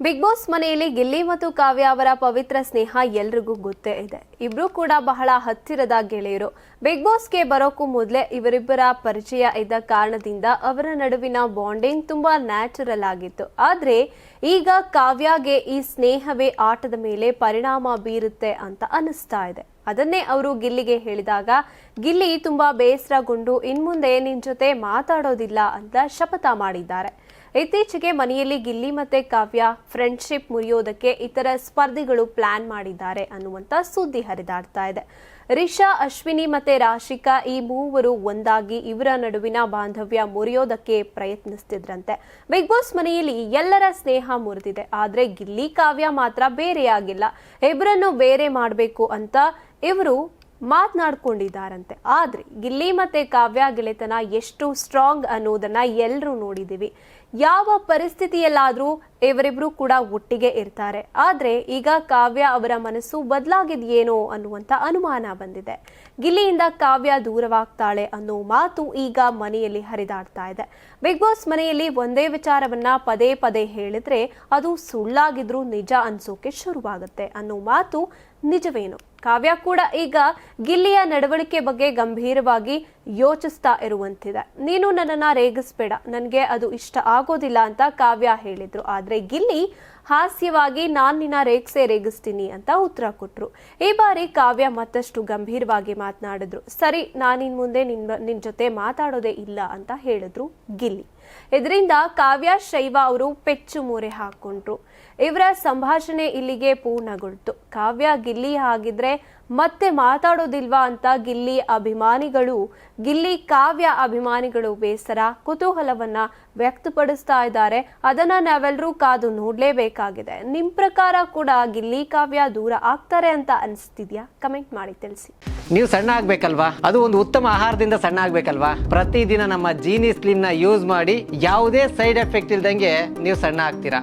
Big boss ಮನೆಯಲ್ಲಿ ಗಿಲ್ಲಿ ಮತ್ತು ಕಾವ್ಯ ಅವರ ಪವಿತ್ರ ಸ್ನೇಹ ಎಲ್ರಿಗೂ ಗೊತ್ತೇ ಇದೆ. ಇಬ್ರು ಕೂಡ ಬಹಳ ಹತ್ತಿರದ ಗೆಳೆಯರು. ಬಿಗ್ ಬಾಸ್ಗೆ ಬರೋಕ್ಕೂ ಮೊದಲೇ ಇವರಿಬ್ಬರ ಪರಿಚಯ ಇದ್ದ ಕಾರಣದಿಂದ ಅವರ ನಡುವಿನ ಬಾಂಡಿಂಗ್ ತುಂಬಾ ನ್ಯಾಚುರಲ್ ಆಗಿತ್ತು. ಆದ್ರೆ ಈಗ ಕಾವ್ಯಗೆ ಈ ಸ್ನೇಹವೇ ಆಟದ ಮೇಲೆ ಪರಿಣಾಮ ಬೀರುತ್ತೆ ಅಂತ ಅನಿಸ್ತಾ ಇದೆ. ಅದನ್ನೇ ಅವರು ಗಿಲ್ಲಿಗೆ ಹೇಳಿದಾಗ, ಗಿಲ್ಲಿ ತುಂಬಾ ಬೇಸರಗೊಂಡು ಇನ್ಮುಂದೆ ನಿನ್ ಜೊತೆ ಮಾತಾಡೋದಿಲ್ಲ ಅಂತ ಶಪಥ ಮಾಡಿದ್ದಾರೆ. ಇತ್ತೀಚೆಗೆ ಮನೆಯಲ್ಲಿ ಗಿಲ್ಲಿ ಮತ್ತೆ ಕಾವ್ಯ ಫ್ರೆಂಡ್ಶಿಪ್ ಮುರಿಯೋದಕ್ಕೆ ಇತರ ಸ್ಪರ್ಧಿಗಳು ಪ್ಲಾನ್ ಮಾಡಿದ್ದಾರೆ ಅನ್ನುವಂತ ಸುದ್ದಿ ಹರಿದಾಡ್ತಾ ಇದೆ. ರಿಷಾ, ಅಶ್ವಿನಿ ಮತ್ತೆ ರಾಶಿಕಾ ಈ ಮೂವರು ಒಂದಾಗಿ ಇವರ ನಡುವಿನ ಬಾಂಧವ್ಯ ಮುರಿಯೋದಕ್ಕೆ ಪ್ರಯತ್ನಿಸ್ತಿದ್ರಂತೆ. ಬಿಗ್ ಬಾಸ್ ಮನೆಯಲ್ಲಿ ಎಲ್ಲರ ಸ್ನೇಹ ಮುರಿದಿದೆ. ಆದ್ರೆ ಗಿಲ್ಲಿ, ಕಾವ್ಯ ಮಾತ್ರ ಬೇರೆಯಾಗಿಲ್ಲ. ಇಬ್ಬರನ್ನು ಬೇರೆ ಮಾಡಬೇಕು ಅಂತ ಇವರು ಮಾತನಾಡ್ಕೊಂಡಿದ್ದಾರಂತೆ. ಆದ್ರೆ ಗಿಲ್ಲಿ ಮತ್ತೆ ಕಾವ್ಯ ಗೆಳೆತನ ಎಷ್ಟು ಸ್ಟ್ರಾಂಗ್ ಅನ್ನೋದನ್ನ ಎಲ್ಲರೂ ನೋಡಿದೀವಿ ಯಾವ ಪರಿಸ್ಥಿತಿಯಲ್ಲಾದರೂ ಇವರಿಬ್ರು ಕೂಡ ಒಟ್ಟಿಗೆ ಇರ್ತಾರೆ. ಆದರೆ ಈಗ ಕಾವ್ಯ ಅವರ ಮನಸ್ಸು ಬದಲಾಗಿದೆಯೇನೋ ಅನ್ನುವಂತ ಅನುಮಾನ ಬಂದಿದೆ. ಗಿಲ್ಲಿಯಿಂದ ಕಾವ್ಯ ದೂರವಾಗ್ತಾಳೆ ಅನ್ನೋ ಮಾತು ಈಗ ಮನೆಯಲ್ಲಿ ಹರಿದಾಡ್ತಾ ಇದೆ. ಬಿಗ್ ಬಾಸ್ ಮನೆಯಲ್ಲಿ ಒಂದೇ ವಿಚಾರವನ್ನ ಪದೇ ಪದೇ ಹೇಳಿದ್ರೆ ಅದು ಸುಳ್ಳಾಗಿದ್ರೂ ನಿಜ ಅನ್ಸೋಕೆ ಶುರುವಾಗುತ್ತೆ ಅನ್ನೋ ಮಾತು ನಿಜವೇನು. ಕಾವ್ಯ ಕೂಡ ಈಗ ಗಿಲ್ಲಿಯ ನಡವಳಿಕೆ ಬಗ್ಗೆ ಗಂಭೀರವಾಗಿ ಯೋಚಿಸ್ತಾ ಇರುವಂತಿದೆ. ನೀನು ನನ್ನನ್ನ ರೇಗಿಸ್ಬೇಡ. ನನಗೆ ಅದು ಇಷ್ಟ ಆಗೋದಿಲ್ಲ ಅಂತ ಕಾವ್ಯ ಹೇಳಿದ್ರು. ಆದ್ರೆ ಗಿಲ್ಲಿ ಹಾಸ್ಯವಾಗಿ ನಾನ್ ನಿನ್ನ ರೇಗ್ಸೆ ರೇಗಿಸ್ತೀನಿ ಅಂತ ಉತ್ತರ ಕೊಟ್ರು. ಈ ಬಾರಿ ಕಾವ್ಯ ಮತ್ತಷ್ಟು ಗಂಭೀರವಾಗಿ ಮಾತನಾಡಿದ್ರು. ಸರಿ ನಾನಿನ್ ಮುಂದೆ ನಿನ್ ನಿನ್ ಜೊತೆ ಮಾತಾಡೋದೇ ಇಲ್ಲ ಅಂತ ಹೇಳಿದ್ರು ಗಿಲ್ಲಿ. ಇದರಿಂದ ಕಾವ್ಯ, ಶೈವ ಅವರು ಪೆಚ್ಚು ಮೂರೆ ಹಾಕೊಂಡ್ರು. ಇವರ ಸಂಭಾಷಣೆ ಇಲ್ಲಿಗೆ ಪೂರ್ಣಗೊಳ್ತು. ಕಾವ್ಯ ಗಿಲ್ಲಿ ಆಗಿದ್ರೆ ಮತ್ತೆ ಮಾತಾಡೋದಿಲ್ವಾ ಅಂತ ಗಿಲ್ಲಿ ಅಭಿಮಾನಿಗಳು, ಗಿಲ್ಲಿ ಕಾವ್ಯ ಅಭಿಮಾನಿಗಳು ಬೇಸರ, ಕುತೂಹಲವನ್ನ ವ್ಯಕ್ತಪಡಿಸ್ತಾ ಇದ್ದಾರೆ. ಅದನ್ನ ನಾವೆಲ್ಲರೂ ಕಾದು ನೋಡ್ಲೇಬೇಕಾಗಿದೆ ನಿಮ್ ಪ್ರಕಾರ ಕೂಡ ಗಿಲ್ಲಿ ಕಾವ್ಯ ದೂರ ಆಗ್ತಾರೆ ಅಂತ ಅನಿಸ್ತಿದ್ಯಾ? ಕಮೆಂಟ್ ಮಾಡಿ ತಿಳಿಸಿ. ನೀವು ಸಣ್ಣ ಆಗ್ಬೇಕಲ್ವಾ? ಅದು ಒಂದು ಉತ್ತಮ ಆಹಾರದಿಂದ ಸಣ್ಣ ಆಗ್ಬೇಕಲ್ವಾ? ಪ್ರತಿದಿನ ನಮ್ಮ ಜೀನಿ ಸ್ಲಿಮ್ನ ಯೂಸ್ ಮಾಡಿ ಯಾವುದೇ ಸೈಡ್ ಎಫೆಕ್ಟ್ ಇಲ್ದಂಗೆ ನೀವು ಸಣ್ಣ ಆಗ್ತೀರಾ?